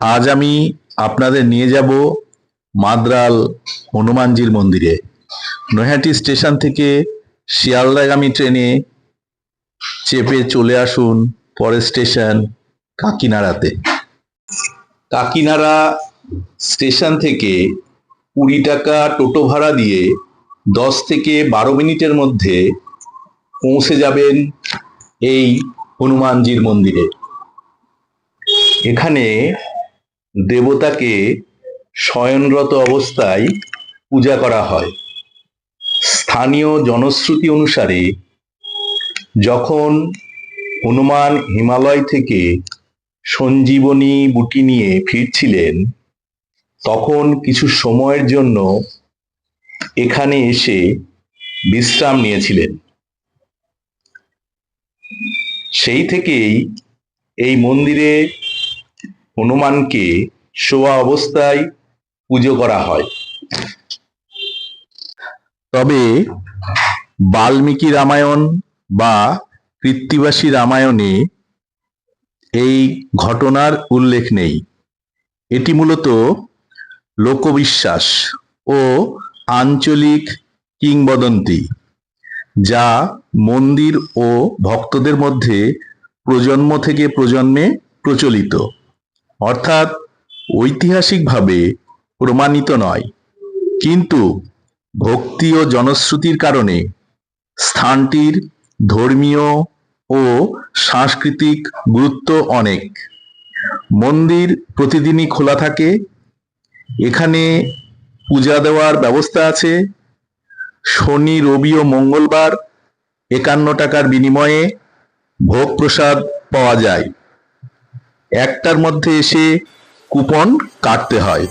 আজ আমি আপনাদের নিয়ে যাব মাদ্রাল হনুমানজির মন্দিরে। নৈহাটি স্টেশন থেকে শিয়ালদাগামী ট্রেনে চেপে চলে আসুন পরের স্টেশন কাকিনাড়াতে। কাকিনাড়া স্টেশন থেকে কুড়ি টাকা টোটো ভাড়া দিয়ে দশ থেকে বারো মিনিটের মধ্যে পৌঁছে যাবেন এই হনুমানজির মন্দিরে। এখানে দেবতাকে শয়নরত অবস্থায় পূজা করা হয়। স্থানীয় জনশ্রুতি অনুসারে যখন হনুমান হিমালয় থেকে সঞ্জীবনী বুটি নিয়ে ফিরছিলেন, তখন কিছু সময়ের জন্য এখানে এসে বিশ্রাম নিয়েছিলেন। সেই থেকেই এই মন্দিরে হনুমানকে শোয়া অবস্থায় পুজো করা হয়। তবে বাল্মীকি রামায়ণ বা কৃত্তিবাসী রামায়ণে এই ঘটনার উল্লেখ নেই। এটি মূলত লোকবিশ্বাস ও আঞ্চলিক কিংবদন্তি, যা মন্দির ও ভক্তদের মধ্যে প্রজন্ম থেকে প্রজন্মে প্রচলিত। অর্থাৎ ঐতিহাসিকভাবে প্রমাণিত নয়। কিন্তু ভক্তি ও জনশ্রুতির কারণে স্থানটির ধর্মীয় ও সাংস্কৃতিক গুরুত্ব অনেক। মন্দির প্রতিদিনই খোলা থাকে, এখানে পূজা দেওয়ার ব্যবস্থা আছে। শনি, রবি ও মঙ্গলবার একান্ন টাকার বিনিময়ে ভোগ প্রসাদ পাওয়া যায়। একটার মধ্যে এসে কুপন কাটতে হয়।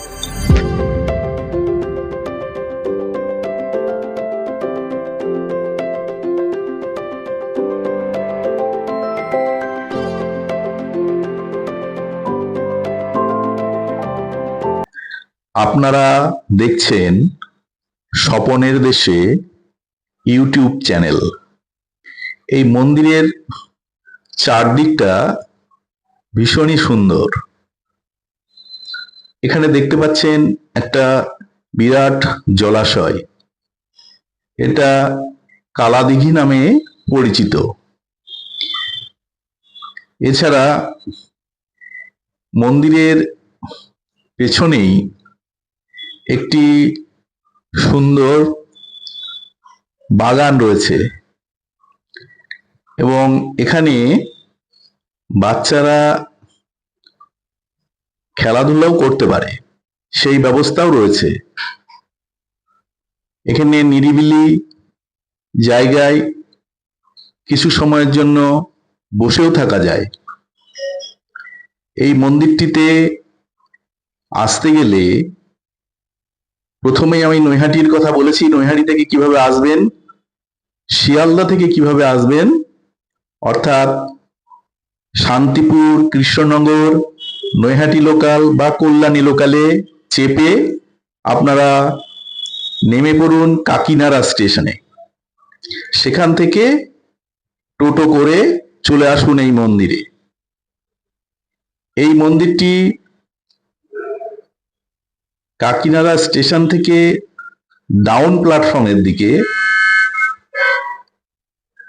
আপনারা দেখছেন স্বপনের দেশে ইউটিউব চ্যানেল। এই মন্দিরের চারদিকটা ভীষণই সুন্দর। এখানে দেখতে পাচ্ছেন একটা বিরাট জলাশয়। এটা কালাদিঘি নামে পরিচিত। এছাড়া মন্দিরের পেছনেই একটি সুন্দর বাগান রয়েছে এবং এখানে বাচ্চারা খেলাধুলাও করতে পারে। সেই ব্যবস্থাও রয়েছে। এখানে নিরিবিলি জায়গায় কিছু সময়ের জন্য বসেও থাকা যায়। এই মন্দিরটিতে আসতে গেলে প্রথমেই আমি নৈহাটির কথা বলেছি, নৈহাটি থেকে কীভাবে আসবেন, শিয়ালদা থেকে কীভাবে আসবেন, অর্থাৎ শান্তিপুর, কৃষ্ণনগর নৈহাটি লোকাল বা কল্যাণী লোকালে চেপে আপনারা নেমে পড়ুন কাকিনাড়া স্টেশনে সেখান থেকে টোটো করে চলে আসুন এই মন্দিরে। এই মন্দিরটি কাকিনাড়া স্টেশন থেকে ডাউন প্ল্যাটফর্মের দিকে,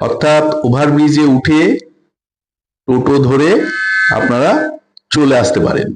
অর্থাৎ ওভারব্রিজে উঠে টোটো ধরে আপনারা চলে আসতে পারেন।